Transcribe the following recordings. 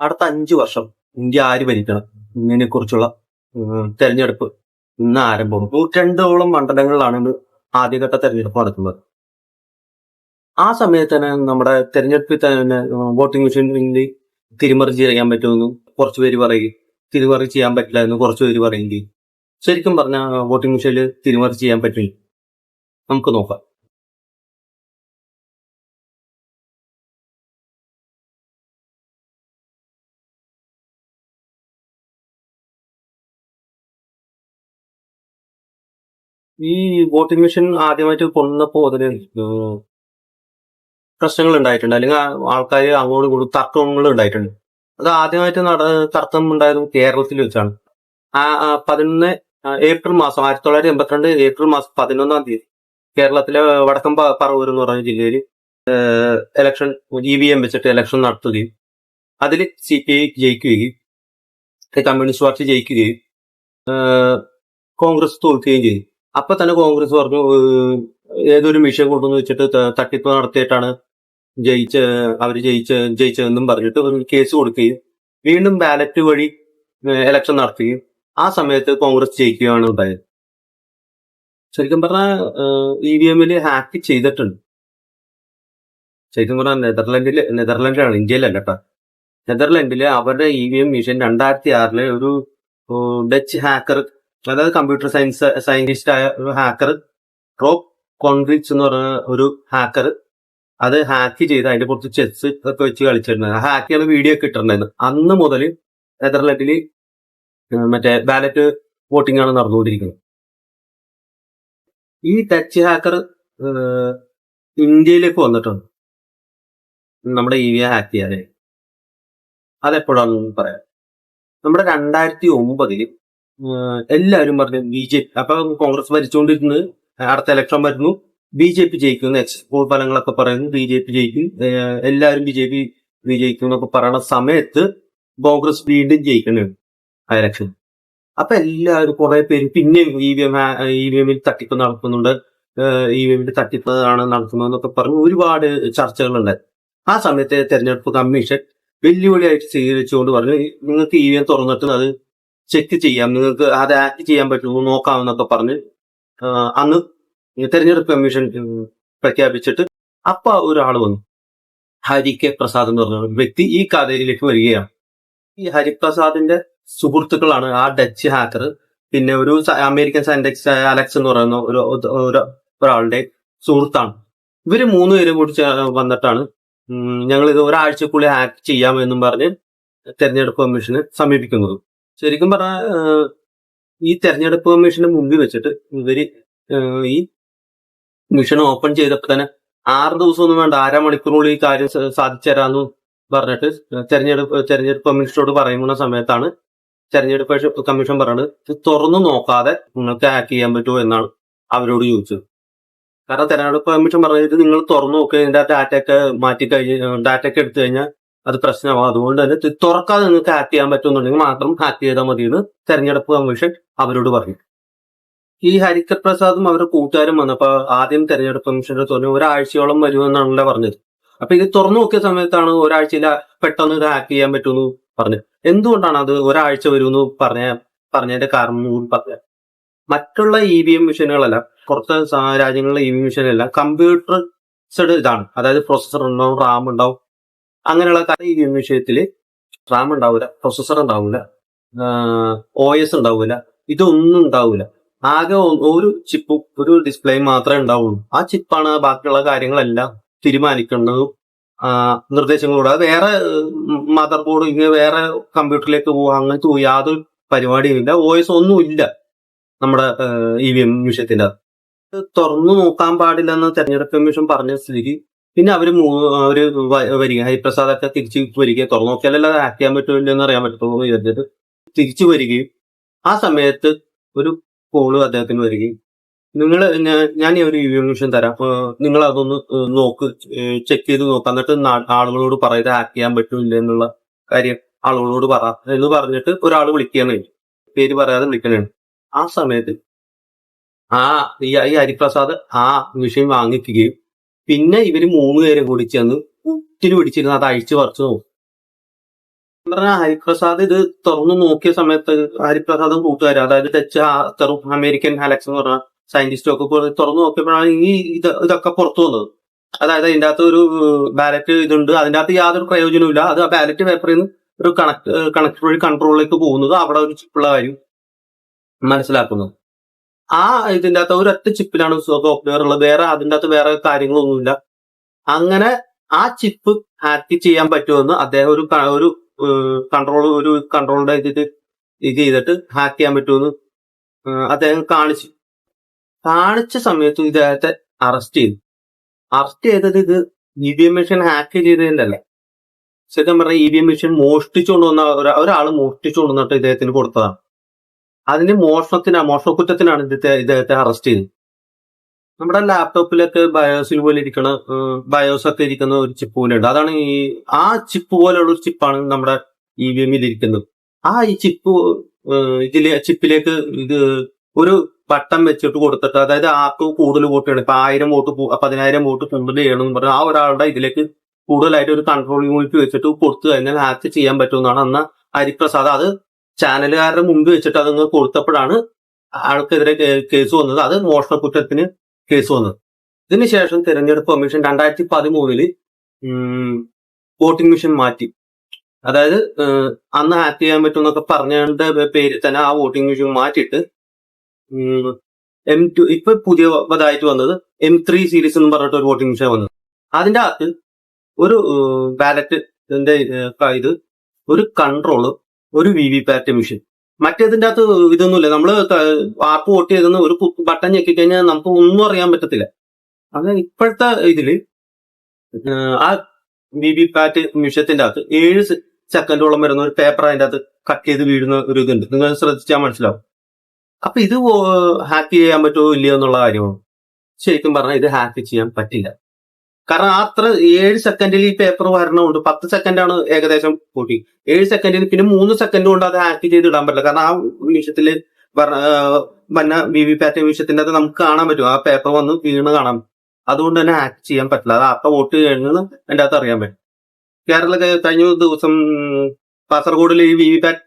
അടുത്ത അഞ്ചു വർഷം ഇന്ത്യ ആര് ഭരിക്കണം? ഇതിനെ കുറിച്ചുള്ള തെരഞ്ഞെടുപ്പ് ഇന്ന് ആരംഭം. നൂറ്റണ്ടോളം മണ്ഡലങ്ങളിലാണ് ആദ്യഘട്ട തെരഞ്ഞെടുപ്പ് നടക്കുന്നത്. ആ സമയത്ത് തന്നെ നമ്മുടെ തെരഞ്ഞെടുപ്പിൽ തന്നെ വോട്ടിംഗ് മെഷീനിൽ തിരിമറി ചെയ്യാൻ പറ്റുമെന്നും കുറച്ച് പേര് പറയും. തിരിമറി ചെയ്യാൻ പറ്റില്ല എന്ന് കുറച്ച് പേര് പറയുകയും ശരിക്കും പറഞ്ഞാൽ വോട്ടിംഗ് മെഷീനിൽ തിരിമറി ചെയ്യാൻ പറ്റില്ല. നമുക്ക് നോക്കാം. ഈ വോട്ടിംഗ് മെഷീൻ ആദ്യമായിട്ട് കൊണ്ടുവന്നപ്പോ അതിന് പ്രശ്നങ്ങൾ ഉണ്ടായിട്ടുണ്ട്. അല്ലെങ്കിൽ ആൾക്കാർ അങ്ങോട്ട് ഇങ്ങോട്ടും തർക്കങ്ങൾ ഉണ്ടായിട്ടുണ്ട്. അത് ആദ്യമായിട്ട് നട തർക്കം ഉണ്ടായത് കേരളത്തിൽ വെച്ചാണ്. ആ പതിനൊന്ന് ഏപ്രിൽ മാസം ആയിരത്തി തൊള്ളായിരത്തി എൺപത്തിരണ്ട് ഏപ്രിൽ മാസം പതിനൊന്നാം തീയതി കേരളത്തിലെ വടക്കം പറവൂർ എന്ന് പറഞ്ഞ ജില്ലയിൽ ഇലക്ഷൻ ഇ വി എം വെച്ചിട്ട് ഇലക്ഷൻ നടത്തുകയും അതിൽ സി പി ഐ ജയിക്കുകയും കമ്മ്യൂണിസ്റ്റ് പാർട്ടി ജയിക്കുകയും കോൺഗ്രസ് തോൽക്കുകയും ചെയ്തു. അപ്പൊ തന്നെ കോൺഗ്രസ് പറഞ്ഞു ഏതൊരു മിഷൻ കൊണ്ടുവന്ന് വെച്ചിട്ട് തട്ടിപ്പ് നടത്തിയിട്ടാണ് ജയിച്ച് അവർ ജയിച്ച് ജയിച്ചതെന്നും പറഞ്ഞിട്ട് ഒരു കേസ് കൊടുക്കുകയും വീണ്ടും ബാലറ്റ് വഴി ഇലക്ഷൻ നടത്തുകയും ആ സമയത്ത് കോൺഗ്രസ് ജയിക്കുകയാണ് ഉണ്ടായത്. ശരിക്കും പറഞ്ഞാൽ ഇ വി എമ്മിൽ ഹാക്ക് ചെയ്തിട്ടുണ്ട്. ശരിക്കും പറഞ്ഞാൽ നെതർലൻഡിൽ നെതർലൻഡിലാണ് ഇന്ത്യയിലല്ല കേട്ടോ. നെതർലൻഡിൽ അവരുടെ ഇ വി എം മിഷൻ രണ്ടായിരത്തി ആറിൽ ഒരു ഡച്ച് ഹാക്കർ അതായത് കമ്പ്യൂട്ടർ സയൻസ് സയന്റിസ്റ്റ് ആയ ഒരു ഹാക്കർ റോബ് കോൺക്രീറ്റ്സ് എന്ന് പറഞ്ഞ ഒരു ഹാക്കർ അത് ഹാക്ക് ചെയ്ത് അതിന്റെ പുറത്ത് ചെസ് ഒക്കെ വെച്ച് കളിച്ചിരുന്നത്. ഹാക്ക് ചെയ്യുന്ന വീഡിയോ ഒക്കെ ഇട്ടിട്ടുണ്ടായിരുന്നു. അന്ന് മുതൽ നെതർലൻഡിൽ മറ്റേ ബാലറ്റ് വോട്ടിംഗ് ആണ് നടന്നുകൊണ്ടിരിക്കുന്നത്. ഈ ടച്ച് ഹാക്കർ ഇന്ത്യയിലേക്ക് വന്നിട്ടുണ്ട്. നമ്മുടെ ഇ വി ഹാക്ക് ചെയ്യാതെ അതെപ്പോഴാണെന്ന് പറയാം. നമ്മുടെ രണ്ടായിരത്തി ഒമ്പതിൽ എല്ലാവരും പറഞ്ഞു ബി ജെ പി. അപ്പൊ കോൺഗ്രസ് ഭരിച്ചുകൊണ്ടിരുന്നത് അടുത്ത ഇലക്ഷൻ വരുന്നു. ബി ജെ പി ജയിക്കുന്നു എക്സ്പോൾ ഫലങ്ങളൊക്കെ പറയുന്നു ബി ജെ പി ജയിക്കും. എല്ലാവരും ബി ജെ പി വിജയിക്കും എന്നൊക്കെ പറയുന്ന സമയത്ത് കോൺഗ്രസ് വീണ്ടും ജയിക്കണുണ്ട് ആ ഇലക്ഷൻ അപ്പൊ എല്ലാവരും കുറെ പേര് പിന്നെയും E V M E V എമ്മിൽ തട്ടിപ്പ് നടക്കുന്നുണ്ട് ഇ വി എമ്മിന്റെ തട്ടിപ്പ് ആണ് നടക്കുന്നതെന്നൊക്കെ പറഞ്ഞ് ഒരുപാട് ചർച്ചകളുണ്ടായി ആ സമയത്തെ തെരഞ്ഞെടുപ്പ് കമ്മീഷൻ വെല്ലുവിളിയായിട്ട് സ്വീകരിച്ചുകൊണ്ട് പറഞ്ഞു നിങ്ങൾക്ക് ഇ വി എം തുറന്നിട്ട് അത് ചെക്ക് ചെയ്യാം. നിങ്ങൾക്ക് അത് ആക്ട് ചെയ്യാൻ പറ്റുമോ നോക്കാമെന്നൊക്കെ പറഞ്ഞ് അന്ന് തെരഞ്ഞെടുപ്പ് കമ്മീഷൻ പ്രഖ്യാപിച്ചിട്ട് അപ്പ ഒരാൾ വന്നു. ഹരി കെ പ്രസാദ് എന്ന് പറഞ്ഞ വ്യക്തി ഈ കഥയിലേക്ക് വരികയാണ്. ഈ ഹരിപ്രസാദിന്റെ സുഹൃത്തുക്കളാണ് ആ ഡച്ച് ഹാക്കർ പിന്നെ ഒരു അമേരിക്കൻ ആയ അലക്സ് എന്ന് പറയുന്ന ഒരു ഒരു- ഒരാളുടെ സുഹൃത്താണ്. ഇവർ മൂന്ന് പേരും കൂടി വന്നിട്ടാണ് ഞങ്ങൾ ഇത് ഒരാഴ്ചക്കുള്ളിൽ ഹാക്ക് ചെയ്യാമെന്നും പറഞ്ഞ് തെരഞ്ഞെടുപ്പ് കമ്മീഷനെ സമീപിക്കുന്നത്. ശരിക്കും പറഞ്ഞാൽ ഈ തെരഞ്ഞെടുപ്പ് കമ്മീഷന് മുമ്പിൽ വെച്ചിട്ട് ഇവർ ഈ മിഷൻ ഓപ്പൺ ചെയ്തപ്പോൾ തന്നെ ആറ് ദിവസമൊന്നും വേണ്ട അര മണിക്കൂറിനുള്ളിൽ ഈ കാര്യം സാധിച്ചു പറഞ്ഞിട്ട് തെരഞ്ഞെടുപ്പ് തെരഞ്ഞെടുപ്പ് കമ്മീഷനോട് പറയുന്ന സമയത്താണ് തെരഞ്ഞെടുപ്പ് കമ്മീഷൻ പറയുന്നത് ഇത് തുറന്നു നോക്കാതെ നിങ്ങൾക്ക് ഹാക്ക് ചെയ്യാൻ പറ്റുമോ എന്നാണ് അവരോട് ചോദിച്ചത്. കാരണം തെരഞ്ഞെടുപ്പ് കമ്മീഷൻ പറഞ്ഞത് നിങ്ങൾ തുറന്നു നോക്കുക ഇതിന്റെ ഡാറ്റ ഒക്കെ മാറ്റി കഴിഞ്ഞ് ഡാറ്റ ഒക്കെ എടുത്തു കഴിഞ്ഞാൽ അത് പ്രശ്നമാകും അതുകൊണ്ട് തന്നെ തുറക്കാതെ നിങ്ങൾക്ക് ഹാക്ക് ചെയ്യാൻ പറ്റുന്നുണ്ടെങ്കിൽ മാത്രം ഹാക്ക് ചെയ്താൽ മതി എന്ന് തെരഞ്ഞെടുപ്പ് കമ്മീഷൻ അവരോട് പറഞ്ഞു. ഈ ഹരിക്കർ പ്രസാദും അവരുടെ കൂട്ടുകാരും വന്നപ്പോൾ ആദ്യം തെരഞ്ഞെടുപ്പ് കമ്മീഷന്റെ തോന്നി ഒരാഴ്ചയോളം വരുമെന്നാണല്ലോ പറഞ്ഞത്. അപ്പൊ ഇത് തുറന്നു നോക്കിയ സമയത്താണ് ഒരാഴ്ചയിൽ പെട്ടെന്ന് ഇത് ഹാക്ക് ചെയ്യാൻ പറ്റുമെന്ന് പറഞ്ഞത്. എന്തുകൊണ്ടാണ് അത് ഒരാഴ്ച വരുമെന്ന് പറഞ്ഞ പറഞ്ഞതിന്റെ കാരണം പറഞ്ഞത് മറ്റുള്ള ഇ വി എം മെഷീനുകളല്ല കുറച്ച് രാജ്യങ്ങളിലെ ഇ വി എം മെഷീനെല്ലാം കമ്പ്യൂട്ടർ ഇതാണ്. അതായത് പ്രൊസസർ ഉണ്ടാവും റാം ഉണ്ടാവും അങ്ങനെയുള്ള ഈ വിഷയത്തിൽ റാം ഉണ്ടാവില്ല പ്രൊസസർ ഉണ്ടാവില്ല ഒ എസ് ഉണ്ടാവില്ല ഇതൊന്നും ഉണ്ടാവില്ല ആകെ ഒരു ചിപ്പ് ഒരു ഡിസ്പ്ലേ മാത്രമേ ഉണ്ടാവുള്ളൂ. ആ ചിപ്പാണ് ബാക്കിയുള്ള കാര്യങ്ങളെല്ലാം തീരുമാനിക്കുന്നതും ആ, നിർദ്ദേശങ്ങളോട്. അത് വേറെ മദർ ബോർഡ് ഇങ്ങനെ വേറെ കമ്പ്യൂട്ടറിലേക്ക് പോവുക അങ്ങനത്തെ യാതൊരു പരിപാടിയും ഇല്ല. എസ് ഒന്നും ഇല്ല നമ്മുടെ ഇ വി എം വിഷയത്തിന്റെ അത് തുറന്നു നോക്കാൻ പാടില്ലെന്ന് തെരഞ്ഞെടുപ്പ് കമ്മീഷൻ പറഞ്ഞ സ്ഥിതിക്ക് പിന്നെ അവർ ഒരു വരിക. ഹരിപ്രസാദ് ഒക്കെ തിരിച്ച് വരിക. തുറന്നു നോക്കിയാലല്ല അത് ഹാക്ക് ചെയ്യാൻ പറ്റുമല്ലോ എന്ന് അറിയാൻ പറ്റുള്ളൂ എന്ന് വിചാരിച്ചിട്ട് തിരിച്ചു വരികയും ആ സമയത്ത് ഒരു കോൾ അദ്ദേഹത്തിന് വരികയും. നിങ്ങൾ ഞാൻ ഒരു ഇൻഫർമേഷൻ തരാം. നിങ്ങൾ അതൊന്ന് നോക്ക് ചെക്ക് ചെയ്ത് നോക്കാം. എന്നിട്ട് ആളുകളോട് പറയുക ആക്ട് ചെയ്യാൻ പറ്റില്ല എന്നുള്ള കാര്യം ആളുകളോട് പറ എന്ന് പറഞ്ഞിട്ട് ഒരാൾ വിളിക്കുകയാണ്. പേര് പറയാതെ വിളിക്കണേ ആ സമയത്ത് ആ ഈ ഹരിപ്രസാദ് ആ വിഷയം വാങ്ങിക്കുകയും പിന്നെ ഇവർ മൂന്ന് പേരും കൂടി ചെന്ന് ഉത്തിരി പിടിച്ചിരുന്ന് അത് അഴിച്ചു പറിച്ചു നോക്കും. പറഞ്ഞ ഹരിപ്രസാദ് ഇത് തുറന്നു നോക്കിയ സമയത്ത് ഹരിപ്രസാദും കൂട്ടുകാരും അതായത് ഡച്ച് ആ- തെറു- അമേരിക്കൻ അലക്സ് എന്ന് പറഞ്ഞ സയന്റിസ്റ്റും ഒക്കെ തുറന്നു നോക്കിയപ്പോഴാണ് ഈ ഇത് ഇതൊക്കെ പുറത്തു വന്നത്. അതായത് അതിന്റെ അകത്ത് ഒരു ബാലറ്റ് ഇതുണ്ട്. അതിന്റെ അകത്ത് യാതൊരു പ്രയോജനവും ഇല്ല. അത് ആ ബാലറ്റ് പേപ്പറിൽ നിന്ന് ഒരു കണക്ട് കണക്ട് വഴി കൺട്രോളിലേക്ക് പോകുന്നത് അവിടെ ഒരു ചിപ്പുള്ള കാര്യം മനസ്സിലാക്കുന്നത്. ആ ഇതിന്റെ അകത്ത് ഒരൊറ്റ ചിപ്പിലാണ് സോഫ്റ്റ്വെയർ ഉള്ളത്. വേറെ അതിന്റെ അകത്ത് വേറെ കാര്യങ്ങളൊന്നുമില്ല. അങ്ങനെ ആ ചിപ്പ് ഹാക്ക് ചെയ്യാൻ പറ്റുമെന്ന് അദ്ദേഹം ഒരു ഒരു കൺട്രോൾ ഒരു കൺട്രോളിന്റെ ഇതിട്ട് ഇത് ചെയ്തിട്ട് ഹാക്ക് ചെയ്യാൻ പറ്റുമെന്ന് അദ്ദേഹം കാണിച്ചു. കാണിച്ച സമയത്ത് ഇദ്ദേഹത്തെ അറസ്റ്റ് ചെയ്തു. അറസ്റ്റ് ചെയ്തത് ഇത് E V M machine hack ചെയ്തതിന്റെ അല്ല. ശരിക്കും പറഞ്ഞാൽ ഇ വി എം മെഷീൻ മോഷ്ടിച്ചുകൊണ്ട് ഒരാൾ മോഷ്ടിച്ചുകൊണ്ടുവന്നിട്ട് ഇദ്ദേഹത്തിന് കൊടുത്തതാണ്. അതിന് മോഷണത്തിനാണ് മോഷണക്കുറ്റത്തിനാണ് ഇദ്ദേഹത്തെ ഇദ്ദേഹത്തെ അറസ്റ്റ് ചെയ്തത്. നമ്മുടെ ലാപ്ടോപ്പിലൊക്കെ ബയോസിൽ പോലെ ഇരിക്കണ ബയോസ് ഒക്കെ ഇരിക്കുന്ന ഒരു ചിപ്പ് പോലെ ഉണ്ട്. അതാണ് ഈ ആ ചിപ്പ് പോലെയുള്ള ഒരു ചിപ്പാണ് നമ്മുടെ ഇ വി എമ്മിൽ ഇരിക്കുന്നത് ആ ഈ ചിപ്പ് ഇതിലെ ചിപ്പിലേക്ക് ഇത് ഒരു ബട്ടൺ വെച്ചിട്ട് കൊടുത്തിട്ട് അതായത് ആർക്ക് കൂടുതൽ വോട്ട് ചെയ്യണം ഇപ്പൊ ആയിരം വോട്ട് പതിനായിരം വോട്ട് കൂടുതൽ ചെയ്യണം എന്ന് പറഞ്ഞാൽ ആ ഒരാളുടെ ഇതിലേക്ക് കൂടുതലായിട്ട് ഒരു കൺട്രോൾ യൂണിറ്റ് വെച്ചിട്ട് കൊടുത്തു കഴിഞ്ഞാൽ ഹാക്ക് ചെയ്യാൻ പറ്റുമെന്നാണ് അന്ന് ഹരിപ്രസാദ്. അത് ചാനലുകാരുടെ മുമ്പ് വെച്ചിട്ട് അതങ്ങ് കൊടുത്തപ്പോഴാണ് ആൾക്കെതിരെ കേസ് വന്നത്. അത് മോഷണ കുറ്റത്തിന് കേസ് വന്നത്. ഇതിനുശേഷം തെരഞ്ഞെടുപ്പ് കമ്മീഷൻ രണ്ടായിരത്തി പതിമൂന്നിൽ വോട്ടിംഗ് മെഷീൻ മാറ്റി. അതായത് അന്ന് ഹാക്ക് ചെയ്യാൻ പറ്റും എന്നൊക്കെ പറഞ്ഞതിന്റെ പേരിൽ തന്നെ ആ വോട്ടിംഗ് മെഷീൻ മാറ്റിയിട്ട് എം ടു ഇപ്പൊ പുതിയതായിട്ട് വന്നത് എം ത്രീ സീരീസ് എന്ന് പറഞ്ഞിട്ട് ഒരു വോട്ടിംഗ് മെഷീൻ വന്നത്. അതിന്റെ അകത്ത് ഒരു ബാലറ്റ് ഇതിന്റെ ഇത് ഒരു കൺട്രോൾ ഒരു വി വി പാറ്റ് മെഷീൻ മറ്റേതിന്റെ അകത്ത് ഇതൊന്നുമില്ല. നമ്മൾ വാർപ്പ് വോട്ട് ചെയ്തെന്ന് ഒരു ബട്ടൺ ഞെക്കി കഴിഞ്ഞാൽ നമുക്ക് ഒന്നും അറിയാൻ പറ്റത്തില്ല. അത് ഇപ്പോഴത്തെ ഇതിൽ ആ വി വി പാറ്റ് മെഷീനത്തിന്റെ അകത്ത് ഏഴ് സെക്കൻഡോളം വരുന്ന ഒരു പേപ്പർ അതിന്റെ അകത്ത് കട്ട് ചെയ്ത് വീഴുന്ന ഒരു ഇതുണ്ട്. നിങ്ങൾ ശ്രദ്ധിച്ചാൽ മനസ്സിലാവും. അപ്പൊ ഇത് ഹാക്ക് ചെയ്യാൻ പറ്റുമോ ഇല്ലയോ എന്നുള്ള കാര്യമാണ്. ശരിക്കും പറഞ്ഞാൽ ഇത് ഹാക്ക് ചെയ്യാൻ പറ്റില്ല. കാരണം അത്ര ഏഴ് സെക്കൻഡിൽ ഈ പേപ്പർ വരണമുണ്ട് പത്ത് സെക്കൻഡാണ് ഏകദേശം കൂട്ടി ഏഴ് സെക്കൻഡിൽ പിന്നെ മൂന്ന് സെക്കൻഡ് കൊണ്ട് അത് ആക്ട് ചെയ്ത് ഇടാൻ പറ്റില്ല. കാരണം ആ നിമിഷത്തിൽ വന്ന വി വി പാറ്റ് നിമിഷത്തിന്റെ അത് നമുക്ക് കാണാൻ പറ്റും. ആ പേപ്പർ വന്ന് വീണ് കാണാം അതുകൊണ്ട് തന്നെ ആക്ട് ചെയ്യാൻ പറ്റില്ല. അത് അപ്പൊ വോട്ട് കഴിഞ്ഞത് എന്റെ അകത്ത് അറിയാൻ പറ്റും. കേരള കഴിഞ്ഞ ദിവസം കാസർഗോഡിൽ ഈ വി വി പാറ്റ്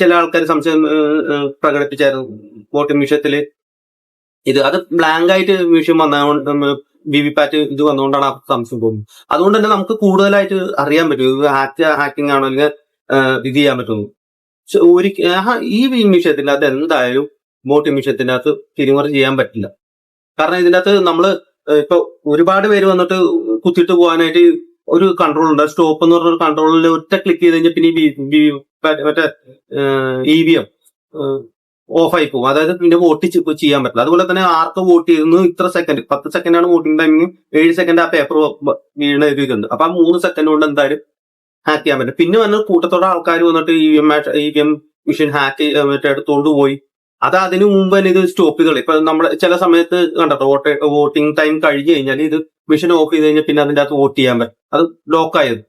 ചില ആൾക്കാർ സംശയം പ്രകടിപ്പിച്ചായിരുന്നു വോട്ടിംഗ് മിഷ്യത്തിൽ ഇത് അത് ബ്ലാങ്ക് ആയിട്ട് മിഷ്യൻ വന്നതുകൊണ്ട് വി വി പാറ്റ് ഇത് വന്നുകൊണ്ടാണ് ആ സംശയം പോകുന്നത് അതുകൊണ്ട് തന്നെ നമുക്ക് കൂടുതലായിട്ട് അറിയാൻ പറ്റും. ഇത് ഹാക്ക് ഹാക്കിംഗ് ആണോ അല്ലെങ്കിൽ ഇത് ചെയ്യാൻ പറ്റുന്നു. ഒരിക്കൽ ഒരു ഈ വിഷയത്തിന്റെ അകത്ത് എന്തായാലും ബോട്ട് വിഷയത്തിന്റെ അകത്ത് തിരിമറി ചെയ്യാൻ പറ്റില്ല. കാരണം ഇതിന്റെ അകത്ത് നമ്മൾ ഇപ്പൊ ഒരുപാട് പേര് വന്നിട്ട് കുത്തിയിട്ട് പോകാനായിട്ട് ഒരു കൺട്രോൾ ഉണ്ട്. സ്റ്റോപ്പ് എന്ന് പറഞ്ഞ ഒരു കൺട്രോളിൽ ഒറ്റ ക്ലിക്ക് ചെയ്ത് കഴിഞ്ഞാൽ പിന്നെ മറ്റേ ഇ വി എം ഓഫ് ആയി പോകും അതായത് പിന്നെ വോട്ട് ചെയ്യാൻ പറ്റില്ല. അതുപോലെ തന്നെ ആർക്ക് വോട്ട് ചെയ്യുന്നു ഇത്ര സെക്കൻഡ് പത്ത് സെക്കൻഡാണ് വോട്ടിംഗ് ടൈമിങ് ഏഴ് സെക്കൻഡ് ആ പേപ്പർ വീണ എഴുതിയിട്ടുണ്ട്. അപ്പൊ ആ മൂന്ന് സെക്കൻഡ് കൊണ്ട് എന്തായാലും ഹാക്ക് ചെയ്യാൻ പറ്റും. പിന്നെ വന്ന കൂട്ടത്തോടെ ആൾക്കാർ വന്നിട്ട് E V M E V M machine hack മറ്റേ എടുത്തോണ്ട് പോയി. അത് അതിനു മുമ്പ് തന്നെ ഇത് സ്റ്റോപ്പ് ചെയ്തോളി. ഇപ്പൊ നമ്മുടെ ചില സമയത്ത് കണ്ടോ വോട്ട് വോട്ടിംഗ് ടൈം കഴിഞ്ഞു കഴിഞ്ഞാൽ ഇത് മെഷീൻ ഓഫ് ചെയ്ത് കഴിഞ്ഞാൽ പിന്നെ അതിന്റെ അകത്ത് വോട്ട് ചെയ്യാൻ പറ്റും. അത് ലോക്ക് ആയത്.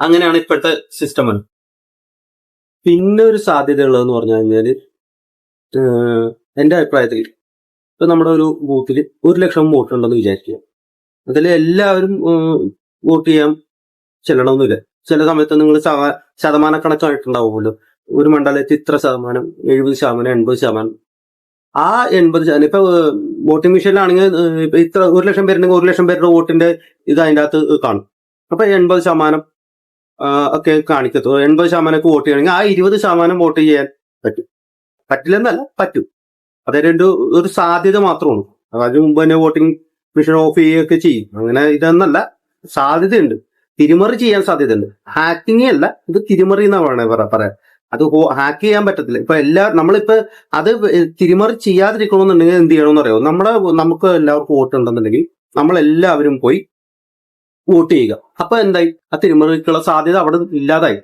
അങ്ങനെയാണ് ഇപ്പോഴത്തെ സിസ്റ്റം പിന്നെ ഒരു സാധ്യത ഉള്ളതെന്ന് പറഞ്ഞു കഴിഞ്ഞാൽ എന്റെ അഭിപ്രായത്തിൽ ഇപ്പൊ നമ്മുടെ ഒരു ബൂത്തിൽ ഒരു ലക്ഷം വോട്ട് ഉണ്ടെന്ന് വിചാരിക്കുക. അതിൽ എല്ലാവരും വോട്ട് ചെയ്യാൻ ചെല്ലണമെന്നില്ല ചില സമയത്ത് നിങ്ങൾ ശതമാന കണക്കായിട്ടുണ്ടാവുമല്ലോ ഒരു മണ്ഡലത്തിൽ ഇത്ര ശതമാനം എഴുപത് ശതമാനം എൺപത് ശതമാനം. ആ എൺപത് ശതമാനം ഇപ്പൊ വോട്ടിംഗ് മെഷീനിലാണെങ്കിൽ ഇത്ര ഒരു ലക്ഷം പേരുണ്ടെങ്കിൽ ഒരു ലക്ഷം പേരുടെ വോട്ടിന്റെ ഇത് അതിന്റെ അകത്ത് കാണും. അപ്പൊ എൺപത് ശതമാനം ഒക്കെ കാണിക്കത്തുള്ളൂ എൺപത് ശതമാനമൊക്കെ വോട്ട് ചെയ്യണമെങ്കിൽ ആ ഇരുപത് ശതമാനം വോട്ട് ചെയ്യാൻ പറ്റും. പറ്റില്ലെന്നല്ല പറ്റും. അതായത് ഒരു ഒരു സാധ്യത മാത്രമാണ് അതിന് മുമ്പ് തന്നെ വോട്ടിംഗ് മെഷീൻ ഓഫ് ചെയ്യുകയൊക്കെ ചെയ്യും. അങ്ങനെ ഇതെന്നല്ല സാധ്യതയുണ്ട്. തിരിമറി ചെയ്യാൻ സാധ്യതയുണ്ട്. ഹാക്കിംഗ് അല്ല ഇത് തിരിമറി എന്നാ വേണേ പറയാം അത് ഹാക്ക് ചെയ്യാൻ പറ്റത്തില്ല. ഇപ്പൊ എല്ലാ നമ്മളിപ്പോ അത് തിരിമറി ചെയ്യാതിരിക്കണമെന്നുണ്ടെങ്കിൽ എന്ത് ചെയ്യണമെന്ന് അറിയാമോ നമ്മുടെ നമുക്ക് എല്ലാവർക്കും വോട്ട് ഉണ്ടെന്നുണ്ടെങ്കിൽ നമ്മൾ എല്ലാവരും പോയി വോട്ട് ചെയ്യുക. അപ്പൊ എന്തായി? ആ തിരിമറിക്കുള്ള സാധ്യത അവിടെ ഇല്ലാതായി.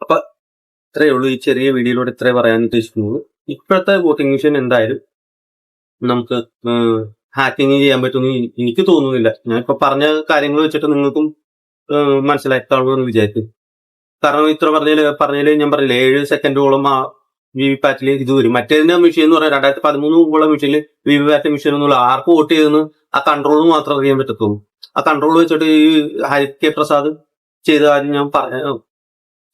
അപ്പൊ ഇത്രയേ ഉള്ളൂ ഈ ചെറിയ വീഡിയോയിലൂടെ ഇത്രേ പറയാൻ ഉദ്ദേശിക്കുന്നത് ഇപ്പോഴത്തെ വോട്ടിംഗ് മെഷീൻ എന്തായാലും നമുക്ക് ഹാക്കിങ് ചെയ്യാൻ പറ്റുമെന്ന് എനിക്ക് തോന്നുന്നില്ല. ഞാൻ ഇപ്പൊ പറഞ്ഞ കാര്യങ്ങൾ വെച്ചിട്ട് നിങ്ങൾക്കും ഏഹ്, മനസ്സിലാക്കാവുമെന്ന് വിചാരിക്കും. കാരണം ഇത്ര പറഞ്ഞതിൽ പറഞ്ഞതിൽ ഞാൻ പറഞ്ഞില്ല ഏഴ് സെക്കൻഡോളം ആ വി വി പാറ്റിൽ ഇത് വരും. മറ്റേതിന്റെ മെഷീൻ എന്ന് പറഞ്ഞാൽ രണ്ടായിരത്തി പതിമൂന്ന് മുമ്പുള്ള മെഷീനിൽ വി വി പാറ്റ് മെഷീൻ ഒന്നുമില്ല ആർക്ക് വോട്ട് ചെയ്തെന്ന് ആ കൺട്രോൾ മാത്രം അറിയാൻ പറ്റത്തുള്ളൂ. ആ കൺട്രോൾ വെച്ചിട്ട് ഈ ഹരി കെ പ്രസാദ് ചെയ്ത കാര്യം ഞാൻ പറഞ്ഞു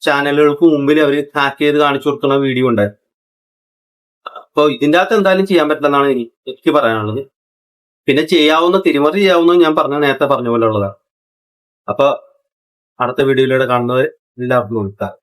ചാനലുകൾക്ക് മുമ്പിൽ അവർ ഹാക്ക് ചെയ്ത് കാണിച്ചു കൊടുക്കുന്ന വീഡിയോ ഉണ്ട് അപ്പോൾ ഇതിന്റെ അകത്ത് എന്തായാലും ചെയ്യാൻ പറ്റില്ലെന്നാണ് എനിക്ക് പറയാനുള്ളത്. പിന്നെ ചെയ്യാവുന്ന തിരിമറി ചെയ്യാവുന്ന ഞാൻ പറഞ്ഞ നേരത്തെ പറഞ്ഞ പോലെ ഉള്ളതാണ്. അപ്പൊ അടുത്ത വീഡിയോയിലൂടെ കാണുന്നവർ എല്ലാവർക്കും നമസ്കാരം.